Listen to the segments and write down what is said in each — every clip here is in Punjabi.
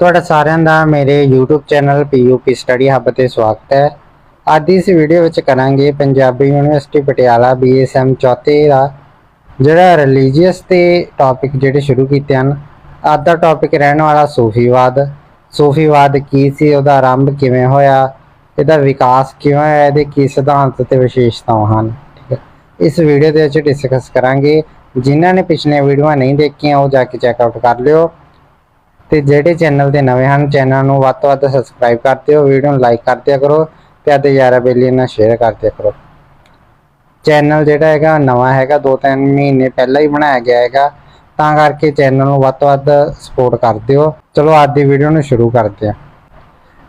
ਤੁਹਾਡਾ ਸਾਰਿਆਂ ਦਾ ਮੇਰੇ YouTube channel PUP study hub ਤੇ ਸਵਾਗਤ ਹੈ। ਅੱਜ ਦੀ ਇਸ ਵੀਡੀਓ ਵਿੱਚ ਕਰਾਂਗੇ ਪੰਜਾਬੀ ਯੂਨੀਵਰਸਿਟੀ ਪਟਿਆਲਾ BSM ਚੌਥੇ ਦਾ, ਜਿਹੜਾ ਰਿਲੀਜੀਅਸ ਤੇ ਟੌਪਿਕ ਜਿਹੜੇ ਸ਼ੁਰੂ ਕੀਤੇ ਹਨ। ਅੱਜ ਦਾ ਟੌਪਿਕ ਰਹਿਣ ਵਾਲਾ ਸੂਫੀਵਾਦ। ਸੂਫੀਵਾਦ ਕੀ ਸੀ, ਉਹਦਾ ਆਰੰਭ ਕਿਵੇਂ ਹੋਇਆ, ਇਹਦਾ ਵਿਕਾਸ ਕਿਵੇਂ ਹੋਇਆ, ਇਹਦੇ ਕੀ ਸਿਧਾਂਤ ਤੇ ਵਿਸ਼ੇਸ਼ਤਾਵਾਂ ਹਨ ਇਸ ਵੀਡੀਓ ਦੇ ਵਿੱਚ ਡਿਸਕਸ ਕਰਾਂਗੇ। ਜਿਨ੍ਹਾਂ ਨੇ ਪਿਛਲੀਆਂ ਵੀਡੀਓਆਂ ਨਹੀਂ ਦੇਖੀਆਂ, ਉਹ ਜਾ ਕੇ ਚੈੱਕ ਆਊਟ ਕਰ ਲਿਓ। ਤੇ ਜਿਹੜੇ ਚੈਨਲ ਦੇ ਨਵੇਂ ਹਨ, ਚੈਨਲ ਨੂੰ ਵੱਧ ਤੋਂ ਵੱਧ ਸਬਸਕ੍ਰਾਈਬ ਕਰ ਦਿਓ ਵੀਡੀਓ ਨੂੰ ਲਾਈਕ ਕਰ ਕਰੋ ਤੇ ਅਤੇ ਯਾਰਾ ਬੇਲੀ ਨਾਲ ਸ਼ੇਅਰ ਕਰ ਕਰੋ। ਚੈਨਲ ਜਿਹੜਾ ਹੈਗਾ ਨਵਾਂ ਹੈਗਾ 2-3 ਮਹੀਨੇ ਪਹਿਲਾਂ ਹੀ ਬਣਾਇਆ ਗਿਆ ਹੈਗਾ, ਤਾਂ ਕਰਕੇ ਚੈਨਲ ਨੂੰ ਵੱਧ ਤੋਂ ਵੱਧ ਸਪੋਰਟ ਕਰ ਦਿਓ। ਚਲੋ, ਅੱਜ ਦੀ ਵੀਡੀਓ ਨੂੰ ਸ਼ੁਰੂ ਕਰਦੇ ਹਾਂ।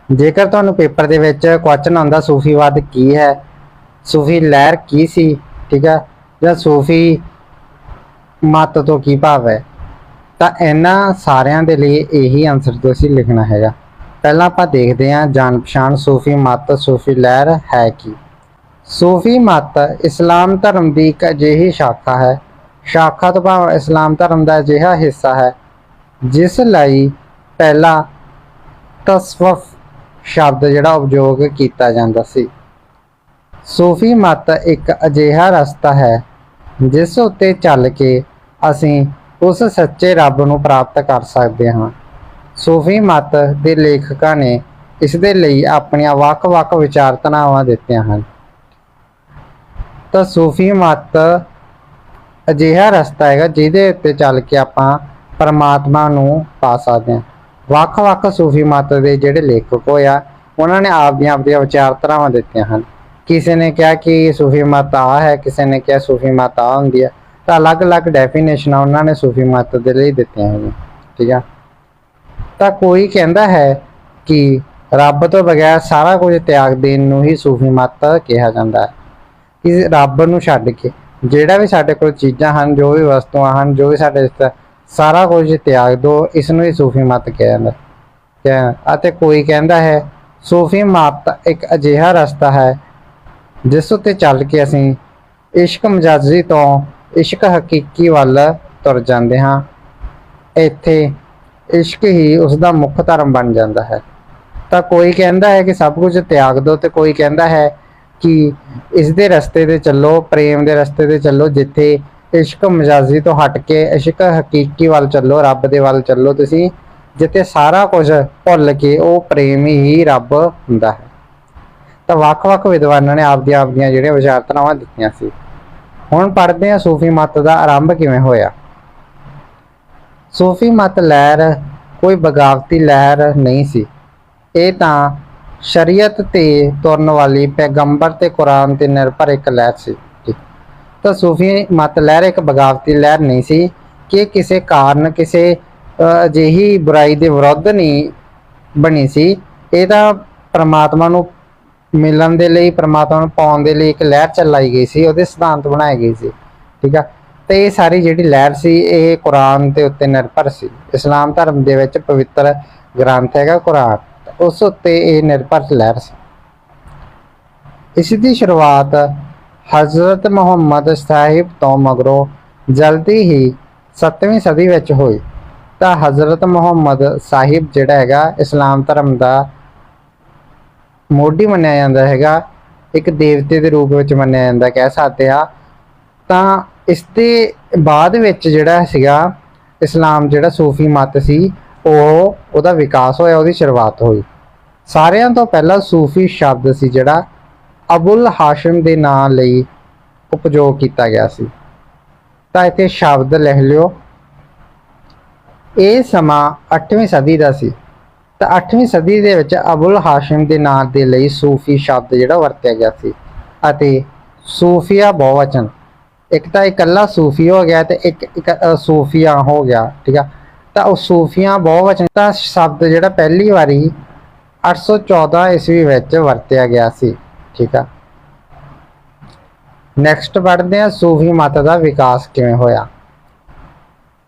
ਜੇਕਰ ਤੁਹਾਨੂੰ ਪੇਪਰ ਦੇ ਵਿੱਚ ਕੁਐਸਚਨ ਆਉਂਦਾ ਸੂਫੀਵਾਦ ਕੀ ਹੈ? ਸੂਫੀ ਲਹਿਰ ਕੀ ਸੀ? ਠੀਕ ਹੈ ਜਾਂ ਸੂਫੀ ਮਤ ਤੋਂ ਕੀ ਭਾਵ ਹੈ? ਤਾਂ ਇਹਨਾਂ ਸਾਰਿਆਂ ਦੇ ਲਈ ਇਹੀ ਆਨਸਰ ਅਸੀਂ ਲਿਖਣਾ ਹੈਗਾ। ਪਹਿਲਾਂ ਆਪਾਂ ਦੇਖਦੇ ਹਾਂ ਜਾਣ ਪਛਾਣ ਸੂਫੀ ਮਤ, ਸੂਫੀ ਲਹਿਰ ਹੈ ਕੀ। ਸੂਫੀ ਮਤ ਇਸਲਾਮ ਧਰਮ ਦੀ ਇੱਕ ਅਜਿਹੀ ਸ਼ਾਖਾ ਹੈ। ਸ਼ਾਖਾ ਤੋਂ ਭਾਵ ਇਸਲਾਮ ਧਰਮ ਦਾ ਅਜਿਹਾ ਹਿੱਸਾ ਹੈ, ਜਿਸ ਲਈ ਪਹਿਲਾ ਤਸਵਫ ਸ਼ਬਦ ਜਿਹੜਾ ਉਪਯੋਗ ਕੀਤਾ ਜਾਂਦਾ ਸੀ। ਸੂਫੀ ਮਤ ਇੱਕ ਅਜਿਹਾ ਰਸਤਾ ਹੈ, ਜਿਸ ਉੱਤੇ ਚੱਲ ਕੇ ਅਸੀਂ ਉਸ ਸੱਚੇ ਰੱਬ ਨੂੰ ਪ੍ਰਾਪਤ ਕਰ ਸਕਦੇ ਹਾਂ। ਸੂਫੀ ਮਤ ਦੇ ਲੇਖਕਾਂ ਨੇ ਇਸ ਦੇ ਲਈ ਆਪਣੀਆਂ ਵੱਖ-ਵੱਖ ਵਿਚਾਰਧਾਰਾਵਾਂ ਦਿੱਤੀਆਂ ਹਨ। ਤਾਂ ਸੂਫੀ ਮਤ ਅਜਿਹਾ ਰਸਤਾ ਹੈਗਾ ਜਿਹਦੇ ਉੱਤੇ ਚੱਲ ਕੇ ਆਪਾਂ ਪਰਮਾਤਮਾ ਨੂੰ ਪਾ ਸਕਦੇ ਹਾਂ। ਵੱਖ-ਵੱਖ ਸੂਫੀ ਮਤ ਦੇ ਜਿਹੜੇ ਲੇਖਕ ਹੋਇਆ ਉਹਨਾਂ ਨੇ ਆਪਦੀਆਂ ਆਪਦੀਆਂ ਵਿਚਾਰਧਾਰਾਵਾਂ ਦਿੱਤੀਆਂ ਹਨ। ਕਿਸੇ ਨੇ ਕਿਹਾ ਕਿ ਸੂਫੀ ਮਤ ਆ ਹੈ, ਕਿਸੇ ਨੇ ਕਿਹਾ ਸੂਫੀ ਮਤ ਆ ਹੁੰਦੀ ਹੈ ਤਾਂ ਅਲੱਗ-ਅਲੱਗ ਡੈਫੀਨੇਸ਼ਨਾਂ ਉਹਨਾਂ ਨੇ ਸੂਫੀ ਮਤ ਦੇ ਲਈ ਦਿੱਤੀਆਂ ਹਨ ਠੀਕ ਆ? ਤਾਂ ਕੋਈ ਕਹਿੰਦਾ ਹੈ ਕਿ ਰੱਬ ਤੋਂ ਬਗੈਰ ਸਾਰਾ ਕੁਝ ਤਿਆਗ ਦੇਣ ਨੂੰ ਹੀ ਸੂਫੀ ਮਤ ਕਿਹਾ ਜਾਂਦਾ ਹੈ। ਕਿ ਰੱਬ ਨੂੰ ਛੱਡ ਕੇ, ਜਿਹੜਾ ਵੀ ਸਾਡੇ ਕੋਲ ਚੀਜ਼ਾਂ ਹਨ, ਜੋ ਵੀ ਵਸਤੂਆਂ ਹਨ, ਜੋ ਵੀ ਸਾਡੇ ਸਾਰਾ ਕੁਝ ਤਿਆਗ ਦੋ, ਇਸ ਨੂੰ ਹੀ ਸੂਫੀ ਮਤ ਕਿਹਾ ਜਾਂਦਾ ਹੈ। ਅਤੇ ਕੋਈ ਕਹਿੰਦਾ ਹੈ, ਸੂਫੀ ਮਤ ਇੱਕ ਅਜਿਹਾ ਰਸਤਾ ਹੈ, ਜਿਸ ਉੱਤੇ ਚੱਲ ਕੇ ਅਸੀਂ ਇਸ਼ਕ ਮਜਾਜ਼ੀ ਤੋਂ ਇਸ਼ਕ ਹਕੀਕੀ ਵੱਲ ਤੁਰ ਜਾਂਦੇ ਹਾਂ। ਇੱਥੇ ਇਸ਼ਕ ਹੀ ਉਸ ਦਾ ਮੁੱਖ ਧਰਮ ਬਣ ਜਾਂਦਾ ਹੈ। ਤਾਂ ਕੋਈ ਕਹਿੰਦਾ ਹੈ ਕਿ ਸਭ ਕੁਝ ਤਿਆਗ ਦਿਓ ਤੇ ਕੋਈ ਕਹਿੰਦਾ ਹੈ ਕਿ ਇਸ ਦੇ ਰਸਤੇ ਤੇ ਚੱਲੋ, ਪ੍ਰੇਮ ਦੇ ਰਸਤੇ ਤੇ ਚੱਲੋ, ਜਿੱਥੇ ਇਸ਼ਕ ਮਜਾਜ਼ੀ ਤੋਂ ਹਟ ਕੇ ਇਸ਼ਕ ਹਕੀਕੀ ਵੱਲ ਚੱਲੋ, ਰੱਬ ਦੇ ਵੱਲ ਚੱਲੋ ਤੁਸੀਂ, ਜਿੱਥੇ ਸਾਰਾ ਕੁਝ ਭੁੱਲ ਕੇ ਉਹ ਪ੍ਰੇਮ ਹੀ ਰੱਬ ਹੁੰਦਾ ਹੈ। ਤਾਂ ਵੱਖ-ਵੱਖ ਵਿਦਵਾਨਾਂ ਨੇ ਆਪਦੀਆਂ ਆਪਦੀਆਂ ਜਿਹੜੀਆਂ ਵਿਚਾਰਧਾਰਾਵਾਂ ਦਿੱਤੀਆਂ ਸੀ। ਹੁਣ ਪੜ੍ਹਦੇ ਹਾਂ ਸੂਫੀ ਮਤ ਦਾ ਆਰੰਭ ਕਿਵੇਂ ਹੋਇਆ? ਸੂਫੀ ਮਤ ਲਹਿਰ, ਕੋਈ ਬਗਾਵਤੀ ਲਹਿਰ ਨਹੀਂ ਸੀ। ਇਹ ਤਾਂ ਸ਼ਰੀਅਤ ਤੇ ਤੁਰਨ ਵਾਲੀ ਪੈਗੰਬਰ ਤੇ ਕੁਰਾਨ ਤੇ ਨਿਰਭਰ ਇੱਕ ਲਹਿਰ ਸੀ। ਤਾਂ ਸੂਫੀ ਮਤ ਲਹਿਰ ਇੱਕ ਬਗਾਵਤੀ ਲਹਿਰ ਨਹੀਂ ਸੀ ਕਿ ਕਿਸੇ ਕਾਰਨ ਕਿਸੇ ਅਜਿਹੀ ਬੁਰਾਈ ਦੇ ਵਿਰੁੱਧ ਨਹੀਂ ਬਣੀ ਸੀ। ਇਹ ਤਾਂ ਪਰਮਾਤਮਾ ਨੂੰ ਮਿਲਣ ਦੇ ਲਈ, ਪ੍ਰਮਾਤਮਾ ਨੂੰ ਪਾਉਣ ਦੇ ਲਈ ਇੱਕ ਲਹਿਰ ਚਲਾਈ ਗਈ ਸੀ, ਉਹਦੇ ਸਿਧਾਂਤ ਬਣਾਏ ਗਏ ਸੀ, ਠੀਕ ਆ? ਤੇ ਇਹ ਸਾਰੀ ਜਿਹੜੀ ਲਹਿਰ ਸੀ, ਇਹ ਕੁਰਾਨ ਦੇ ਉੱਤੇ ਨਿਰਭਰ ਸੀ। ਇਸਲਾਮ ਧਰਮ ਦੇ ਵਿੱਚ ਪਵਿੱਤਰ ਗ੍ਰੰਥ ਹੈਗਾ ਕੁਰਾਨ ਉਸ ਉੱਤੇ ਇਹ ਨਿਰਭਰ ਲਹਿਰ ਸੀ। ਇਸ ਦੀ ਸ਼ੁਰੂਆਤ ਹਜ਼ਰਤ ਮੁਹੰਮਦ ਸਾਹਿਬ ਤੋਂ ਮਗਰੋਂ ਜਲਦੀ ਹੀ 7ਵੀਂ ਸਦੀ ਵਿੱਚ ਹੋਈ। ਤਾਂ ਹਜ਼ਰਤ ਮੁਹੰਮਦ ਸਾਹਿਬ ਜਿਹੜਾ ਹੈਗਾ, ਇਸਲਾਮ ਧਰਮ ਦਾ ਮੋਢੀ ਮੰਨਿਆ ਜਾਂਦਾ ਹੈਗਾ, ਇੱਕ ਦੇਵਤੇ ਦੇ ਰੂਪ ਵਿੱਚ ਮੰਨਿਆ ਜਾਂਦਾ, ਕਹਿ ਸਕਦੇ ਆ ਤਾਂ ਇਸ ਦੇ ਬਾਅਦ ਵਿੱਚ ਜਿਹੜਾ ਸੀਗਾ, ਇਸਲਾਮ ਜਿਹੜਾ ਸੂਫੀ ਮਤ ਸੀ, ਉਹ ਉਹਦਾ ਵਿਕਾਸ ਹੋਇਆ, ਉਹਦੀ ਸ਼ੁਰੂਆਤ ਹੋਈ। ਸਾਰਿਆਂ ਤੋਂ ਪਹਿਲਾਂ ਸੂਫੀ ਸ਼ਬਦ ਸੀ ਜਿਹੜਾ, ਅਬੁਲ ਹਾਸ਼ਮ ਦੇ ਨਾਂ ਲਈ ਉਪਯੋਗ ਕੀਤਾ ਗਿਆ ਸੀ। ਤਾਂ ਇੱਥੇ ਸ਼ਬਦ ਲਿਖ ਲਿਓ। ਇਹ ਸਮਾਂ 8ਵੀਂ ਸਦੀ ਦਾ ਸੀ। ਤਾਂ 8ਵੀਂ ਸਦੀ ਦੇ ਵਿੱਚ ਅਬੁਲ ਹਾਸ਼ਿਮ ਦੇ ਨਾਂ ਦੇ ਲਈ ਸੂਫੀ ਸ਼ਬਦ ਜਿਹੜਾ ਵਰਤਿਆ ਗਿਆ ਸੀ ਅਤੇ ਸੂਫੀਆ ਬਹੁਵਚਨ। ਇੱਕ ਤਾਂ ਇਕੱਲਾ ਸੂਫੀ ਹੋ ਗਿਆ ਤੇ ਇੱਕ ਸੂਫੀਆ ਹੋ ਗਿਆ, ਠੀਕ ਆ? ਤਾਂ ਉਹ ਸੂਫੀਆਂ ਬਹੁਵਚਨ ਦਾ ਸ਼ਬਦ ਜਿਹੜਾ ਪਹਿਲੀ ਵਾਰੀ 814 ਈਸਵੀ ਵਿੱਚ ਵਰਤਿਆ ਗਿਆ ਸੀ, ਠੀਕ ਆ? ਨੈਕਸਟ ਪੜ੍ਹਦੇ ਹਾਂ ਸੂਫੀ ਮਤ ਦਾ ਵਿਕਾਸ ਕਿਵੇਂ ਹੋਇਆ।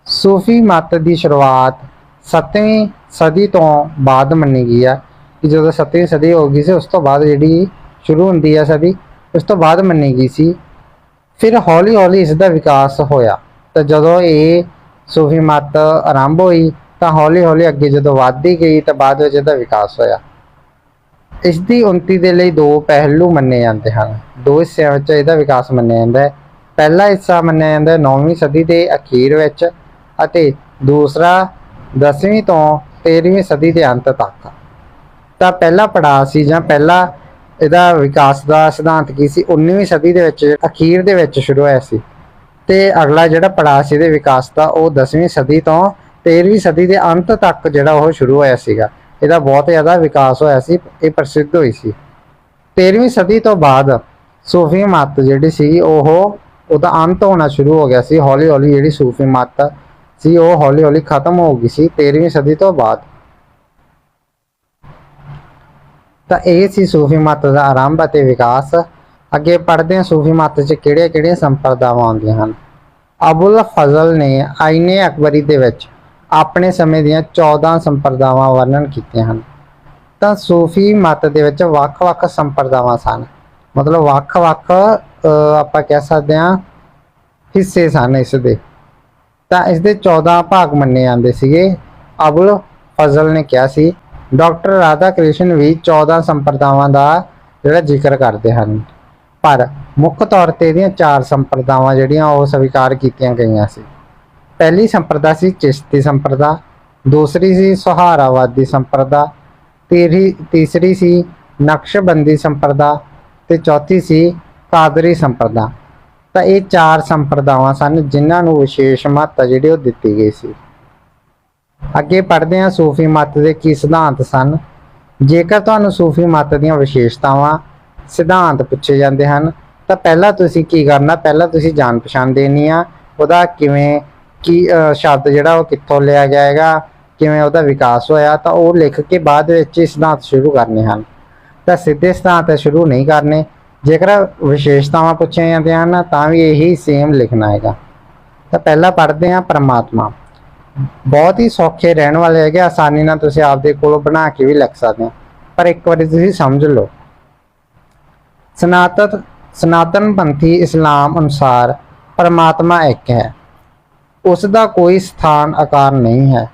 ਸੂਫੀ ਮਤ ਦੀ ਸ਼ੁਰੂਆਤ 7ਵੀਂ ਸਦੀ ਤੋਂ ਬਾਅਦ ਮੰਨੀ ਗਈ ਆ ਕਿ ਜਦੋਂ 7ਵੀਂ ਸਦੀ ਹੋ ਗਈ ਸੀ, ਉਸ ਤੋਂ ਬਾਅਦ ਜਿਹੜੀ ਸ਼ੁਰੂ ਹੁੰਦੀ ਆ ਸਦੀ, ਉਸ ਤੋਂ ਬਾਅਦ ਮੰਨੀ ਗਈ ਸੀ। ਫਿਰ ਹੌਲੀ ਹੌਲੀ ਇਸ ਦਾ ਵਿਕਾਸ ਹੋਇਆ। ਤਾਂ ਜਦੋਂ ਇਹ ਸੂਫੀ ਮਤ ਆਰੰਭ ਹੋਈ, ਤਾਂ ਹੌਲੀ ਹੌਲੀ ਅੱਗੇ ਜਦੋਂ ਵੱਧਦੀ ਗਈ, ਤਾਂ ਬਾਅਦ ਵਿੱਚ ਇਹਦਾ ਵਿਕਾਸ ਹੋਇਆ। ਇਸ ਦੀ ਉન્નਤੀ ਦੇ ਲਈ ਦੋ ਪਹਿਲੂ ਮੰਨੇ ਜਾਂਦੇ ਹਨ। ਦੋ ਹਿੱਸਿਆਂ ਵਿੱਚ ਇਹਦਾ ਵਿਕਾਸ ਮੰਨਿਆ ਜਾਂਦਾ ਹੈ। ਪਹਿਲਾ ਹਿੱਸਾ ਮੰਨਿਆ ਜਾਂਦਾ ਹੈ 9ਵੀਂ ਸਦੀ ਦੇ ਅਖੀਰ ਵਿੱਚ ਅਤੇ ਦੂਸਰਾ 10ਵੀਂ ਤੋਂ 13ਵੀਂ ਸਦੀ ਦੇ ਅੰਤ ਤੱਕ। ਤਾਂ ਪਹਿਲਾ ਪੜਾਅ ਸੀ ਜਾਂ ਪਹਿਲਾ ਇਹਦਾ ਵਿਕਾਸ ਦਾ ਸਿਧਾਂਤ ਕੀ ਸੀ? 19ਵੀਂ ਸਦੀ ਦੇ ਵਿੱਚ, ਅਖੀਰ ਦੇ ਵਿੱਚ ਸ਼ੁਰੂ ਹੋਇਆ ਸੀ। ਤੇ ਅਗਲਾ ਜਿਹੜਾ ਪੜਾਅ ਸੀ ਇਹਦੇ ਵਿਕਾਸ ਦਾ, ਉਹ 10ਵੀਂ ਸਦੀ ਤੋਂ 13ਵੀਂ ਸਦੀ ਦੇ ਅੰਤ ਤੱਕ ਜਿਹੜਾ ਉਹ ਸ਼ੁਰੂ ਹੋਇਆ ਸੀਗਾ। ਇਹਦਾ ਬਹੁਤ ਜ਼ਿਆਦਾ ਵਿਕਾਸ ਹੋਇਆ ਸੀ, ਇਹ ਪ੍ਰਸਿੱਧ ਹੋਈ ਸੀ। 13ਵੀਂ ਸਦੀ ਤੋਂ ਬਾਅਦ ਸੂਫੀ ਮਤ ਜਿਹੜੀ ਸੀ ਉਹ ਉਹਦਾ ਅੰਤ ਹੋਣਾ ਸ਼ੁਰੂ ਹੋ ਗਿਆ ਸੀ ਹੌਲੀ ਹੌਲੀ ਜਿਹੜੀ ਸੂਫੀ ਮਤ ਸੀ ਉਹ ਹੌਲੀ ਹੌਲੀ ਖਤਮ ਹੋ ਗਈ ਸੀ 13ਵੀਂ ਸਦੀ ਤੋਂ ਬਾਅਦ। ਤਾਂ ਇਹ ਸੀ ਸੂਫੀ ਮਤ ਦਾ ਆਰੰਭ ਅਤੇ ਵਿਕਾਸ। ਅੱਗੇ ਪੜ੍ਹਦੇ ਹਾਂ ਸੂਫੀ ਮਤ 'ਚ ਕਿਹੜੀਆਂ-ਕਿਹੜੀਆਂ ਸੰਪਰਦਾਵਾਂ ਆਉਂਦੀਆਂ ਹਨ? ਅਬੁਲ ਫਜ਼ਲ ਨੇ ਆਇਨੇ ਅਕਬਰੀ ਦੇ ਵਿੱਚ ਆਪਣੇ ਸਮੇਂ ਦੀਆਂ 14 ਸੰਪਰਦਾਵਾਂ ਵਰਣਨ ਕੀਤੀਆਂ ਹਨ। ਤਾਂ ਸੂਫੀ ਮਤ ਦੇ ਵਿੱਚ ਵੱਖ-ਵੱਖ ਸੰਪਰਦਾਵਾਂ ਸਨ। ਮਤਲਬ ਵੱਖ-ਵੱਖ ਅਹ, ਆਪਾਂ ਕਹਿ ਸਕਦੇ ਹਾਂ ਹਿੱਸੇ ਸਨ ਇਸ ਦੇ। ਤਾਂ ਇਸ ਦੇ 14 ਭਾਗ ਮੰਨੇ ਜਾਂਦੇ ਸੀਗੇ। ਅਬੁਲ ਫਜ਼ਲ ਨੇ ਕਿਹਾ ਸੀ, ਡਾਕਟਰ ਰਾਧਾ ਕ੍ਰਿਸ਼ਨ ਵੀ 14 ਸੰਪਰਦਾਵਾਂ ਦਾ ਜਿਹੜਾ ਜ਼ਿਕਰ ਕਰਦੇ ਹਨ। ਪਰ ਮੁੱਖ ਤੌਰ ਤੇ ਇਹਦੀਆਂ ਚਾਰ ਸੰਪਰਦਾਵਾਂ ਜਿਹੜੀਆਂ ਉਹ ਸਵੀਕਾਰ ਕੀਤੀਆਂ ਗਈਆਂ ਸੀ। ਪਹਿਲੀ ਸੰਪਰਦਾ ਸੀ ਚਿਸ਼ਤੀ ਸੰਪਰਦਾ, ਦੂਸਰੀ ਸੀ ਸੁਹਾਰਾਵਾਦੀ ਸੰਪਰਦਾ, ਤੀਰੀ, ਤੀਸਰੀ ਸੀ ਨਕਸ਼ਬੰਦੀ ਸੰਪਰਦਾ ਤੇ ਚੌਥੀ ਸੀ ਕਾਦਰੀ ਸੰਪਰਦਾ। ਤਾਂ ਇਹ ਚਾਰ ਸੰਪਰਦਾਵਾਂ ਸਨ ਜਿਨ੍ਹਾਂ ਨੂੰ ਵਿਸ਼ੇਸ਼ ਮਹੱਤਤਾ ਜਿਹੜੀ ਉਹ ਦਿੱਤੀ ਗਈ ਸੀ। ਅੱਗੇ ਪੜ੍ਹਦੇ ਹਾਂ ਸੂਫੀ ਮਤ ਦੇ ਕੀ ਸਿਧਾਂਤ ਸਨ। ਜੇਕਰ ਤੁਹਾਨੂੰ ਸੂਫੀ ਮਤ ਦੀਆਂ ਵਿਸ਼ੇਸ਼ਤਾਵਾਂ ਸਿਧਾਂਤ ਪੁੱਛੇ ਜਾਂਦੇ ਹਨ, ਤਾਂ ਪਹਿਲਾਂ ਤੁਸੀਂ ਕੀ ਕਰਨਾ? ਪਹਿਲਾਂ ਤੁਸੀਂ ਜਾਣ ਪਛਾਣ ਦੇਣੀ ਆ। ਉਹਦਾ ਕਿਵੇਂ ਕੀ ਸ਼ਬਦ ਜਿਹੜਾ ਉਹ ਕਿੱਥੋਂ ਲਿਆ ਗਿਆ ਹੈਗਾ ਕਿਵੇਂ ਉਹਦਾ ਵਿਕਾਸ ਹੋਇਆ, ਤਾਂ ਉਹ ਲਿਖ ਕੇ ਬਾਅਦ ਵਿੱਚ ਸਿਧਾਂਤ ਸ਼ੁਰੂ ਕਰਨੇ ਹਨ। ਤਾਂ ਸਿੱਧੇ ਸਿਧਾਂਤ ਸ਼ੁਰੂ ਨਹੀਂ ਕਰਨੇ। ਜੇਕਰ ਵਿਸ਼ੇਸ਼ਤਾਵਾਂ ਪੁੱਛੀਆਂ ਜਾਂਦੀਆਂ ਹਨ, ਤਾਂ ਵੀ ਇਹੀ ਸੇਮ ਲਿਖਣਾ ਹੈਗਾ। ਤਾਂ ਪਹਿਲਾਂ ਪੜ੍ਹਦੇ ਹਾਂ ਪਰਮਾਤਮਾ। ਬਹੁਤ ਹੀ ਸੌਖੇ ਰਹਿਣ ਵਾਲੇ ਹੈਗੇ, ਆਸਾਨੀ ਨਾਲ ਤੁਸੀਂ ਆਪਦੇ ਕੋਲੋਂ ਬਣਾ ਕੇ ਵੀ ਲਿਖ ਸਕਦੇ ਹੋ। ਪਰ ਇੱਕ ਵਾਰੀ ਤੁਸੀਂ ਸਮਝ ਲਓ। ਸਨਾਤਨ ਸਨਾਤਨ ਪੰਥੀ ਇਸਲਾਮ ਅਨੁਸਾਰ ਪਰਮਾਤਮਾ ਇੱਕ ਹੈ। ਉਸ ਦਾ ਕੋਈ ਸਥਾਨ ਆਕਾਰ ਨਹੀਂ ਹੈ।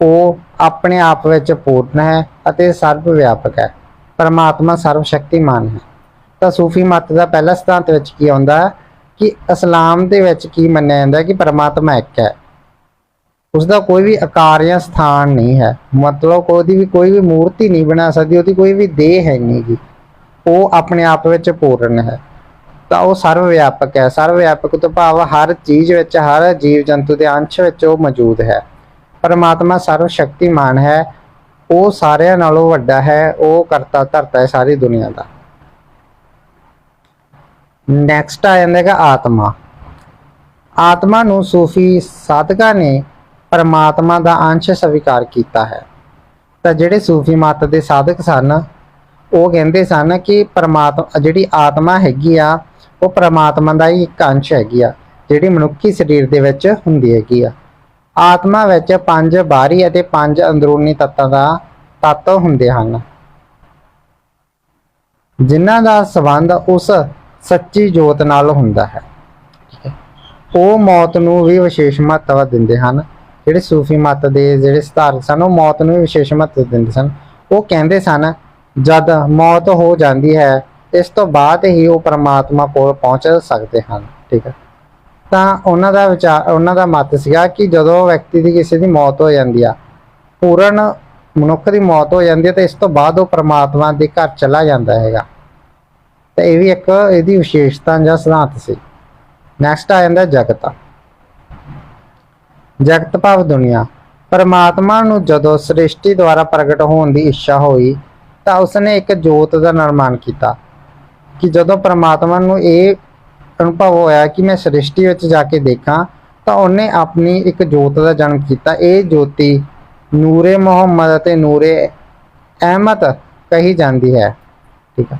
ਉਹ ਆਪਣੇ ਆਪ ਵਿੱਚ ਪੂਰਨ ਹੈ ਅਤੇ ਸਰਵ ਵਿਆਪਕ ਹੈ। ਪਰਮਾਤਮਾ ਸਰਵ ਸ਼ਕਤੀਮਾਨ ਹੈ। ਤਾਂ ਸੂਫੀ ਮਤ ਦਾ ਪਹਿਲਾ ਸਿਧਾਂਤ ਵਿੱਚ ਕੀ ਆਉਂਦਾ ਹੈ? ਕਿ ਇਸਲਾਮ ਦੇ ਵਿੱਚ ਕੀ ਮੰਨਿਆ ਜਾਂਦਾ ਹੈ ਕਿ ਪਰਮਾਤਮਾ ਇੱਕ ਹੈ। ਉਸ ਦਾ ਕੋਈ ਵੀ ਆਕਾਰ ਜਾਂ ਸਥਾਨ ਨਹੀਂ ਹੈ। ਮਤਲਬ ਉਹਦੀ ਵੀ ਕੋਈ ਵੀ ਮੂਰਤੀ ਨਹੀਂ ਬਣਾ ਸਕਦੀ, ਉਹਦੀ ਕੋਈ ਵੀ ਦੇਹ ਹੈ ਨਹੀਂ ਗੀ। ਉਹ ਆਪਣੇ ਆਪ ਵਿੱਚ ਪੂਰਨ ਹੈ। ਤਾਂ ਉਹ ਸਰਵ ਵਿਆਪਕ ਹੈ। ਸਰਵ ਵਿਆਪਕ ਤੋਂ ਭਾਵ ਹਰ ਚੀਜ਼ ਵਿੱਚ, ਹਰ ਜੀਵ ਜੰਤੂ ਦੇ ਅੰਸ਼ ਵਿੱਚ ਉਹ ਮੌਜੂਦ ਹੈ। ਪਰਮਾਤਮਾ ਸਰਵ ਸ਼ਕਤੀਮਾਨ ਹੈ। ਉਹ ਸਾਰਿਆਂ ਨਾਲੋਂ ਵੱਡਾ ਹੈ। ਉਹ ਕਰਤਾ ਧਰਤਾ ਹੈ ਸਾਰੀ ਦੁਨੀਆ ਦਾ। ਨੈਕਸਟ ਆ ਜਾਂਦਾ ਹੈਗਾ ਆਤਮਾ। ਆਤਮਾ ਨੂੰ ਸੂਫੀ ਸਾਧਕਾਂ ਨੇ ਪਰਮਾਤਮਾ ਦਾ ਅੰਸ਼ ਸਵੀਕਾਰ ਕੀਤਾ ਹੈ। ਤਾਂ ਜਿਹੜੇ ਸੂਫੀ ਮਤ ਦੇ ਸਾਧਕ ਸਨ, ਉਹ ਕਹਿੰਦੇ ਸਨ ਕਿ ਪਰਮਾਤਮਾ, ਜਿਹੜੀ ਆਤਮਾ ਹੈਗੀ ਆ, ਉਹ ਪਰਮਾਤਮਾ ਦਾ ਹੀ ਇੱਕ ਅੰਸ਼ ਹੈਗੀ ਆ, ਜਿਹੜੀ ਮਨੁੱਖੀ ਸਰੀਰ ਦੇ ਵਿੱਚ ਹੁੰਦੀ ਹੈਗੀ ਆ। ਆਤਮਾ ਵਿੱਚ ਪੰਜ ਬਾਹਰੀ ਅਤੇ ਪੰਜ ਅੰਦਰੂਨੀ ਤੱਤਾਂ ਦਾ ਤੱਤ ਹੁੰਦੇ ਹਨ। ਜਿਨ੍ਹਾਂ ਦਾ ਸੰਬੰਧ ਉਸ ਸੱਚੀ ਜੋਤ ਨਾਲ ਹੁੰਦਾ ਹੈ। ਉਹ ਮੌਤ ਨੂੰ ਵੀ ਵਿਸ਼ੇਸ਼ ਮਹੱਤਵ ਦਿੰਦੇ ਹਨ। ਜਿਹੜੇ ਸੂਫੀ ਮਤ ਦੇ ਜਿਹੜੇ ਸਿਧਾਰਕ ਸਨ, ਉਹ ਮੌਤ ਨੂੰ ਵੀ ਵਿਸ਼ੇਸ਼ ਮਹੱਤਵ ਦਿੰਦੇ ਸਨ। ਉਹ ਕਹਿੰਦੇ ਸਨ, ਜਦ ਮੌਤ ਹੋ ਜਾਂਦੀ ਹੈ, ਇਸ ਤੋਂ ਬਾਅਦ ਹੀ ਉਹ ਪਰਮਾਤਮਾ ਕੋਲ ਪਹੁੰਚ ਸਕਦੇ ਹਨ। ਠੀਕ ਹੈ। ਤਾਂ ਉਹਨਾਂ ਦਾ ਵਿਚਾਰ, ਉਹਨਾਂ ਦਾ ਮਤ ਸੀਗਾ ਕਿ ਜਦੋਂ ਵਿਅਕਤੀ ਦੀ ਕਿਸੇ ਦੀ ਮੌਤ ਹੋ ਜਾਂਦੀ ਆ, ਪੂਰਨ ਮਨੁੱਖ ਦੀ ਮੌਤ ਹੋ ਜਾਂਦੀ ਹੈ ਤਾਂ ਇਸ ਤੋਂ ਬਾਅਦ ਉਹ ਪਰਮਾਤਮਾ ਦੇ ਘਰ ਚਲਾ ਜਾਂਦਾ ਹੈਗਾ। ਤਾਂ ਇਹ ਵੀ ਇੱਕ ਇਹਦੀ ਵਿਸ਼ੇਸ਼ਤਾ ਜਾਂ ਸਿਧਾਂਤ ਸੀ। ਨੈਕਸਟ ਆ ਜਾਂਦਾ ਜਗਤ। ਜਗਤ ਭਾਵ ਦੁਨੀਆ। ਪਰਮਾਤਮਾ ਨੂੰ ਜਦੋਂ ਸ੍ਰਿਸ਼ਟੀ ਦੁਆਰਾ ਪ੍ਰਗਟ ਹੋਣ ਦੀ ਇੱਛਾ ਹੋਈ, ਤਾਂ ਉਸਨੇ ਇੱਕ ਜੋਤ ਦਾ ਨਿਰਮਾਣ ਕੀਤਾ ਕਿ ਜਦੋਂ ਪਰਮਾਤਮਾ ਨੂੰ ਇਹ ਅਨੁਭਵ ਹੋਇਆ ਕਿ ਮੈਂ ਸ੍ਰਿਸ਼ਟੀ ਵਿੱਚ ਜਾ ਕੇ ਦੇਖਾਂ, ਤਾਂ ਉਹਨੇ ਆਪਣੀ ਇੱਕ ਜੋਤ ਦਾ ਜਨਮ ਕੀਤਾ। ਇਹ ਜੋਤੀ ਨੂਰੇ ਮੁਹੰਮਦ ਅਤੇ ਨੂਰੇ ਅਹਿਮਦ ਕਹੀ ਜਾਂਦੀ ਹੈ। ਠੀਕ ਹੈ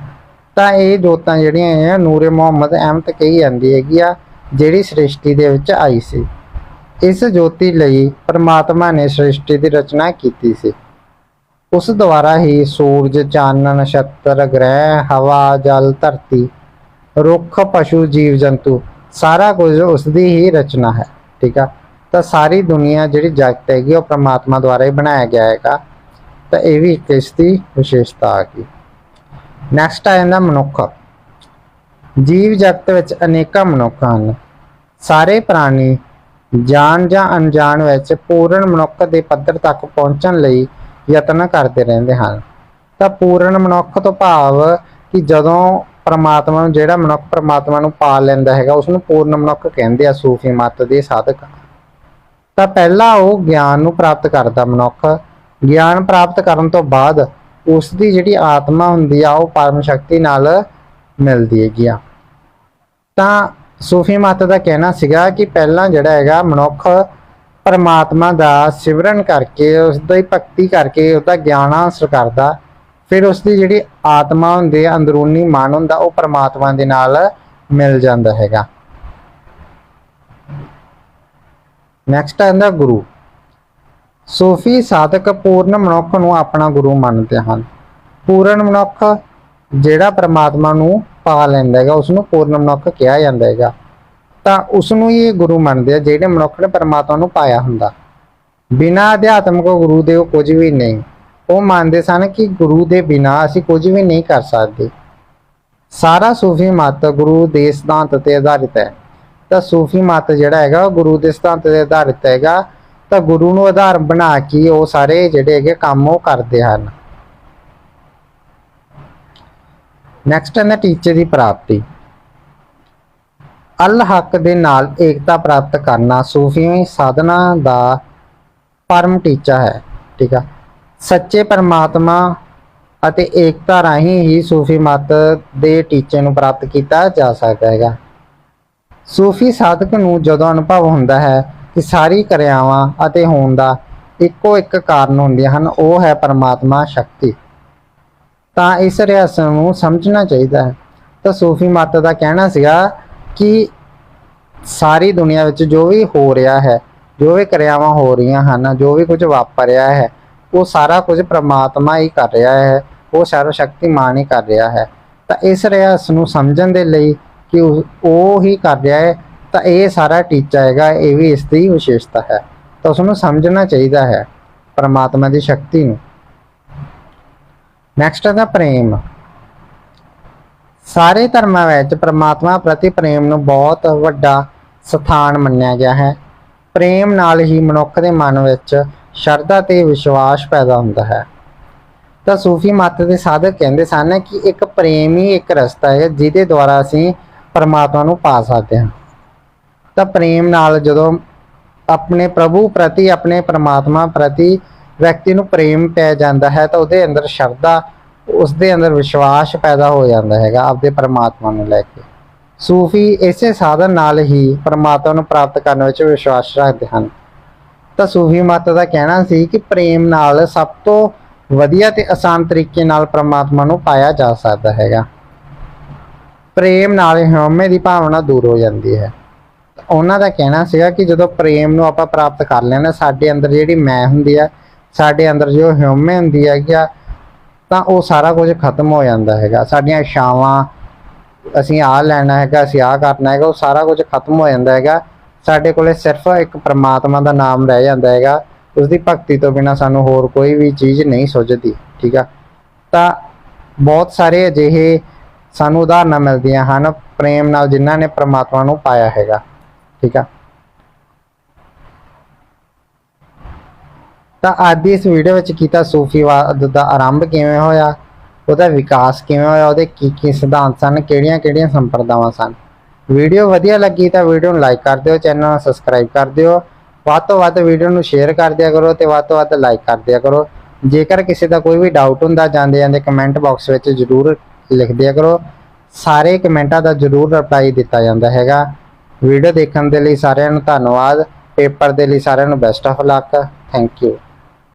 ਤਾਂ ਇਹ ਜੋਤਾਂ ਜਿਹੜੀਆਂ ਆ ਨੂਰੇ ਮੁਹੰਮਦ ਅਹਿਮਦ ਕਹੀ ਜਾਂਦੀ ਹੈਗੀ ਆ, ਜਿਹੜੀ ਸ੍ਰਿਸ਼ਟੀ ਦੇ ਵਿੱਚ ਆਈ ਸੀ। ਇਸ ਜੋਤੀ ਲਈ ਪਰਮਾਤਮਾ ਨੇ ਸ੍ਰਿਸ਼ਟੀ ਦੀ ਰਚਨਾ ਕੀਤੀ ਸੀ। ਉਸ ਦੁਆਰਾ ਹੀ ਸੂਰਜ, ਚਾਨਣ, ਨਛੱਤਰ, ਗ੍ਰਹਿ, ਹਵਾ, ਜਲ, ਧਰਤੀ, ਰੁੱਖ, ਪਸ਼ੂ, ਜੀਵ, ਜੰਤੂ, ਸਾਰਾ ਕੁਝ ਉਸ ਦੀ ਹੀ ਰਚਨਾ ਹੈ, ਠੀਕ ਆ? ਤਾਂ ਸਾਰੀ ਦੁਨੀਆ ਜਿਹੜੀ ਜਗਤ ਹੈਗੀ, ਉਹ ਪ੍ਰਮਾਤਮਾ ਦੁਆਰਾ ਹੀ ਬਣਾਇਆ ਗਿਆ ਹੈਗਾ। ਤਾਂ ਇਹ ਵੀ ਇੱਕ ਇਸ ਦੀ ਵਿਸ਼ੇਸ਼ਤਾ ਆ ਗਈ। ਨੈਕਸਟ ਆ ਜਾਂਦਾ ਮਨੁੱਖ। ਜੀਵ ਜਗਤ ਵਿੱਚ ਅਨੇਕਾਂ ਮਨੁੱਖ ਹਨ। ਸਾਰੇ ਪ੍ਰਾਣੀ ਜਾਣ ਜਾਂ ਅਣਜਾਣ ਵਿੱਚ ਪੂਰਨ ਮਨੁੱਖ ਦੇ ਪੱਧਰ ਤੱਕ ਪਹੁੰਚਣ ਲਈ ਯਤਨ ਕਰਦੇ ਰਹਿੰਦੇ ਹਨ। ਤਾਂ ਪੂਰਨ ਮਨੁੱਖ ਤੋਂ ਭਾਵ ਕਿ ਜਦੋਂ ਪਰਮਾਤਮਾ ਨੂੰ ਜਿਹੜਾ ਮਨੁੱਖ ਪਰਮਾਤਮਾ ਨੂੰ ਪਾ ਲੈਂਦਾ ਹੈਗਾ ਉਸ ਨੂੰ ਪੂਰਨ ਮਨੁੱਖ ਕਹਿੰਦੇ ਆ ਸੂਫੀ ਮਤ ਦੇ ਸਾਧਕ। ਤਾਂ ਪਹਿਲਾਂ ਉਹ ਗਿਆਨ ਨੂੰ ਪ੍ਰਾਪਤ ਕਰਦਾ ਮਨੁੱਖ। ਗਿਆਨ ਪ੍ਰਾਪਤ ਕਰਨ ਤੋਂ ਬਾਅਦ ਉਸ ਦੀ ਜਿਹੜੀ ਆਤਮਾ ਹੁੰਦੀ ਆ, ਉਹ ਪਰਮ ਸ਼ਕਤੀ ਨਾਲ ਮਿਲਦੀ ਹੈਗੀ ਆ। ਤਾਂ ਸੂਫੀ ਮਤ ਦਾ ਕਹਿਣਾ ਸੀਗਾ ਕਿ ਪਹਿਲਾਂ ਜਿਹੜਾ ਹੈਗਾ ਮਨੁੱਖ ਪਰਮਾਤਮਾ ਦਾ ਸਿਮਰਨ ਕਰਕੇ ਉਸ ਦੀ ਭਗਤੀ ਕਰਕੇ, ਉਹਦਾ ਗਿਆਨ ਹਾਸਲ ਕਰਦਾ, ਫਿਰ ਉਸ ਦੀ ਜਿਹੜੀ ਆਤਮਾ ਹੁੰਦੀ ਹੈ ਅੰਦਰੂਨੀ ਮਨ ਹੁੰਦਾ, ਉਹ ਪਰਮਾਤਮਾ ਦੇ ਨਾਲ ਮਿਲ ਜਾਂਦਾ ਹੈਗਾ। ਨੈਕਸਟ ਆਂਦਾ ਗੁਰੂ। ਸੂਫੀ ਸਾਧਕ ਪੂਰਨ ਮਨੁੱਖ ਨੂੰ ਆਪਣਾ ਗੁਰੂ ਮੰਨਦੇ ਹਨ। ਪੂਰਨ ਮਨੁੱਖ ਜਿਹੜਾ ਪ੍ਰਮਾਤਮਾ ਨੂੰ ਪਾ ਲੈਂਦਾ ਹੈਗਾ ਉਸ ਨੂੰ ਪੂਰਨ ਮਨੁੱਖ ਕਿਹਾ ਜਾਂਦਾ ਹੈਗਾ। ਤਾਂ ਉਸ ਨੂੰ ਹੀ ਗੁਰੂ ਮੰਨਦੇ ਆ, ਜਿਹੜੇ ਮਨੁੱਖ ਨੇ ਪ੍ਰਮਾਤਮਾ ਨੂੰ ਪਾਇਆ ਹੁੰਦਾ। ਬਿਨਾਂ ਅਧਿਆਤਮਕ ਗੁਰੂ ਦੇ ਉਹ ਕੁਝ ਵੀ ਨਹੀਂ। ਉਹ ਮੰਨਦੇ ਸਨ ਕਿ ਗੁਰੂ ਦੇ ਬਿਨਾਂ ਅਸੀਂ ਕੁਝ ਵੀ ਨਹੀਂ ਕਰ ਸਕਦੇ। ਸਾਰਾ ਸੂਫੀ ਮਤ ਗੁਰੂ ਦੇ ਸਿਧਾਂਤ ਤੇ ਆਧਾਰਿਤ ਹੈ। ਤਾਂ ਸੂਫੀ ਮਤ ਜਿਹੜਾ ਹੈਗਾ, ਉਹ ਗੁਰੂ ਦੇ ਸਿਧਾਂਤ ਤੇ ਆਧਾਰਿਤ ਹੈਗਾ। ਤਾਂ ਗੁਰੂ ਨੂੰ ਆਧਾਰ ਬਣਾ ਕੇ ਉਹ ਸਾਰੇ ਜਿਹੜੇ ਹੈਗੇ ਕੰਮ ਉਹ ਕਰਦੇ ਹਨ। ਨੈਕਸਟ ਹੈ ਟੀਚੇ ਦੀ ਪ੍ਰਾਪਤੀ। ਅਲ ਹੱਕ ਦੇ ਨਾਲ ਏਕਤਾ ਪ੍ਰਾਪਤ ਕਰਨਾ ਸੂਫੀ ਸਾਧਨਾ ਦਾ ਪਰਮ ਟੀਚਾ ਹੈ, ਠੀਕ ਆ। ਸੱਚੇ ਪਰਮਾਤਮਾ ਅਤੇ ਏਕਤਾ ਰਾਹੀਂ ਹੀ ਸੂਫੀ ਮਤ ਦੇ ਟੀਚੇ ਨੂੰ ਪ੍ਰਾਪਤ ਕੀਤਾ ਜਾ ਸਕਦਾ ਹੈਗਾ। ਸੂਫੀ ਸਾਧਕ ਨੂੰ ਜਦੋਂ ਅਨੁਭਵ ਹੁੰਦਾ ਹੈ ਕਿ ਸਾਰੀ ਕਿਰਿਆਵਾਂ ਅਤੇ ਹੋਣ ਦਾ ਇੱਕੋ ਇੱਕ ਕਾਰਨ ਹੁੰਦੀਆਂ ਹਨ, ਉਹ ਹੈ ਪਰਮਾਤਮਾ ਸ਼ਕਤੀ। ਤਾਂ ਇਸ ਰਹੱਸ ਨੂੰ ਸਮਝਣਾ ਚਾਹੀਦਾ ਹੈ। ਤਾਂ ਸੂਫੀ ਮਤ ਦਾ ਕਹਿਣਾ ਸੀਗਾ ਕਿ ਸਾਰੀ ਦੁਨੀਆ ਵਿੱਚ ਜੋ ਵੀ ਹੋ ਰਿਹਾ ਹੈ, ਜੋ ਵੀ ਕਿਰਿਆਵਾਂ ਹੋ ਰਹੀਆਂ ਹਨ, ਜੋ ਵੀ ਕੁਝ ਵਾਪਰ ਰਿਹਾ ਹੈ, ਉਹ ਸਾਰਾ ਕੁਝ ਪ੍ਰਮਾਤਮਾ ਹੀ ਕਰ ਰਿਹਾ ਹੈ, ਉਹ ਸਰਵ ਸ਼ਕਤੀਮਾਨ ਹੀ ਕਰ ਰਿਹਾ ਹੈ। ਤਾਂ ਇਸ ਰਹੱਸ ਨੂੰ ਸਮਝਣ ਦੇ ਲਈ ਕਿ ਉਹ ਹੀ ਕਰ ਰਿਹਾ ਹੈ ਤਾਂ ਇਹ ਸਾਰਾ ਟੀਚਾ ਹੈਗਾ, ਇਹ ਵੀ ਇਸ ਦੀ ਵਿਸ਼ੇਸ਼ਤਾ ਹੈ। ਤਾਂ ਉਸ ਨੂੰ ਸਮਝਣਾ ਚਾਹੀਦਾ ਹੈ ਪ੍ਰਮਾਤਮਾ ਦੀ ਸ਼ਕਤੀ ਨੂੰ। ਨੈਕਸਟ ਹੈ ਪ੍ਰੇਮ। ਸਾਰੇ ਧਰਮਾਂ ਵਿੱਚ ਪ੍ਰਮਾਤਮਾ ਪ੍ਰਤੀ ਪ੍ਰੇਮ ਨੂੰ ਬਹੁਤ ਵੱਡਾ ਸਥਾਨ ਮੰਨਿਆ ਗਿਆ ਹੈ। ਪ੍ਰੇਮ ਨਾਲ ਹੀ ਮਨੁੱਖ ਦੇ ਮਨ ਵਿੱਚ ਸ਼ਰਧਾ ਤੇ ਵਿਸ਼ਵਾਸ ਪੈਦਾ ਹੁੰਦਾ ਹੈ। ਤਾਂ ਸੂਫੀ ਮਤ ਦੇ ਸਾਧਕ ਕਹਿੰਦੇ ਸਨ ਕਿ ਇੱਕ ਪ੍ਰੇਮ ਹੀ ਇੱਕ ਰਸਤਾ ਹੈ ਜਿਹਦੇ ਦੁਆਰਾ ਅਸੀਂ ਪਰਮਾਤਮਾ ਨੂੰ ਪਾ ਸਕਦੇ ਹਾਂ। ਤਾਂ ਪ੍ਰੇਮ ਨਾਲ ਜਦੋਂ ਆਪਣੇ ਪ੍ਰਭੂ ਪ੍ਰਤੀ, ਆਪਣੇ ਪ੍ਰਮਾਤਮਾ ਪ੍ਰਤੀ ਵਿਅਕਤੀ ਨੂੰ ਪ੍ਰੇਮ ਪੈ ਜਾਂਦਾ ਹੈ ਤਾਂ ਉਹਦੇ ਅੰਦਰ ਸ਼ਰਧਾ ਉਸ ਦੇ ਅੰਦਰ ਵਿਸ਼ਵਾਸ ਪੈਦਾ ਹੋ ਜਾਂਦਾ ਹੈਗਾ ਆਪਦੇ ਪ੍ਰਮਾਤਮਾ ਨੂੰ ਲੈ ਕੇ। ਸੂਫੀ ਇਸੇ ਸਾਧਨ ਨਾਲ ਹੀ ਪ੍ਰਮਾਤਮਾ ਨੂੰ ਪ੍ਰਾਪਤ ਕਰਨ ਵਿੱਚ ਵਿਸ਼ਵਾਸ ਰੱਖਦੇ ਹਨ। ਤਾਂ ਸੂਫੀ ਮਤ ਦਾ ਕਹਿਣਾ ਸੀ ਕਿ ਪ੍ਰੇਮ ਨਾਲ ਸਭ ਤੋਂ ਵਧੀਆ ਤੇ ਆਸਾਨ ਤਰੀਕੇ ਨਾਲ ਪ੍ਰਮਾਤਮਾ ਨੂੰ ਪਾਇਆ ਜਾ ਸਕਦਾ ਹੈਗਾ। ਪ੍ਰੇਮ ਨਾਲ ਹਉਮੈ ਦੀ ਭਾਵਨਾ ਦੂਰ ਹੋ ਜਾਂਦੀ ਹੈ। ਉਹਨਾਂ ਦਾ ਕਹਿਣਾ ਸੀਗਾ ਕਿ ਜਦੋਂ ਪ੍ਰੇਮ ਨੂੰ ਆਪਾਂ ਪ੍ਰਾਪਤ ਕਰ ਲੈਣਾ ਸਾਡੇ ਅੰਦਰ ਜਿਹੜੀ ਮੈਂ ਹੁੰਦੀ ਆ, ਸਾਡੇ ਅੰਦਰ ਜੋ ਹਉਮੈ ਹੁੰਦੀ ਹੈ ਕਿ ਤਾਂ ਉਹ ਸਾਰਾ ਕੁਝ ਖਤਮ ਹੋ ਜਾਂਦਾ ਹੈਗਾ। ਸਾਡੀਆਂ ਇਛਾਵਾਂ ਅਸੀਂ ਆ ਲੈਣਾ ਹੈਗਾ, ਅਸੀਂ ਆਹ ਕਰਨਾ ਹੈਗਾ, ਉਹ ਸਾਰਾ ਕੁਝ ਖਤਮ ਹੋ ਜਾਂਦਾ ਹੈਗਾ। ਸਾਡੇ ਕੋਲੇ ਸਿਰਫ ਇੱਕ ਪ੍ਰਮਾਤਮਾ ਦਾ ਨਾਮ ਰਹਿ ਜਾਂਦਾ ਹੈਗਾ। ਉਸ ਦੀ ਭਗਤੀ ਤੋਂ ਬਿਨਾ ਸਾਨੂੰ ਹੋਰ ਕੋਈ ਵੀ ਚੀਜ਼ ਨਹੀਂ ਸੁਝਦੀ, ਠੀਕ ਆ? ਤਾਂ ਬਹੁਤ ਸਾਰੇ ਅਜਿਹੇ ਸਾਨੂੰ ਉਦਾਹਰਨਾਂ ਮਿਲਦੀਆਂ ਹਨ, ਪ੍ਰੇਮ ਨਾਲ ਜਿਨ੍ਹਾਂ ਨੇ ਪ੍ਰਮਾਤਮਾ ਨੂੰ ਪਾਇਆ ਹੈਗਾ। ਠੀਕ ਆ। ਤਾਂ ਅੱਜ ਦੀ ਇਸ ਵੀਡੀਓ ਵਿੱਚ ਕੀਤਾ ਸੂਫੀਵਾਦ ਦਾ ਆਰੰਭ ਕਿਵੇਂ ਹੋਇਆ, ਉਹਦਾ ਵਿਕਾਸ ਕਿਵੇਂ ਹੋਇਆ, ਉਹਦੇ ਕੀ ਕੀ ਸਿਧਾਂਤ ਸਨ, ਕਿਹੜੀਆਂ ਕਿਹੜੀਆਂ ਸੰਪਰਦਾਵਾਂ ਸਨ। ਵੀਡੀਓ ਵਧੀਆ ਲੱਗੀ ਤਾਂ ਵੀਡੀਓ ਨੂੰ ਲਾਈਕ ਕਰ ਦਿਓ ਚੈਨਲ ਨੂੰ ਸਬਸਕ੍ਰਾਈਬ ਕਰ ਦਿਓ। ਵੱਧ ਤੋਂ ਵੱਧ ਵੀਡੀਓ ਨੂੰ ਸ਼ੇਅਰ ਕਰ ਦਿਆ ਕਰੋ ਤੇ ਵੱਧ ਤੋਂ ਵੱਧ ਲਾਈਕ ਕਰ ਦਿਆ ਕਰੋ। ਜੇਕਰ ਕਿਸੇ ਦਾ ਕੋਈ ਵੀ ਡਾਊਟ ਹੁੰਦਾ, ਜਾਂਦੇ ਜਾਂਦੇ ਕਮੈਂਟ ਬਾਕਸ ਵਿੱਚ ਜਰੂਰ ਲਿਖ ਦਿਆ ਕਰੋ। ਸਾਰੇ ਕਮੈਂਟਾਂ ਦਾ ਜਰੂਰ ਰਿਪਲਾਈ ਦਿੱਤਾ ਜਾਂਦਾ ਹੈਗਾ। ਵੀਡੀਓ ਦੇਖਣ ਦੇ ਲਈ ਸਾਰਿਆਂ ਨੂੰ ਧੰਨਵਾਦ। ਪੇਪਰ ਦੇ ਲਈ ਸਾਰਿਆਂ ਨੂੰ best of luck thank you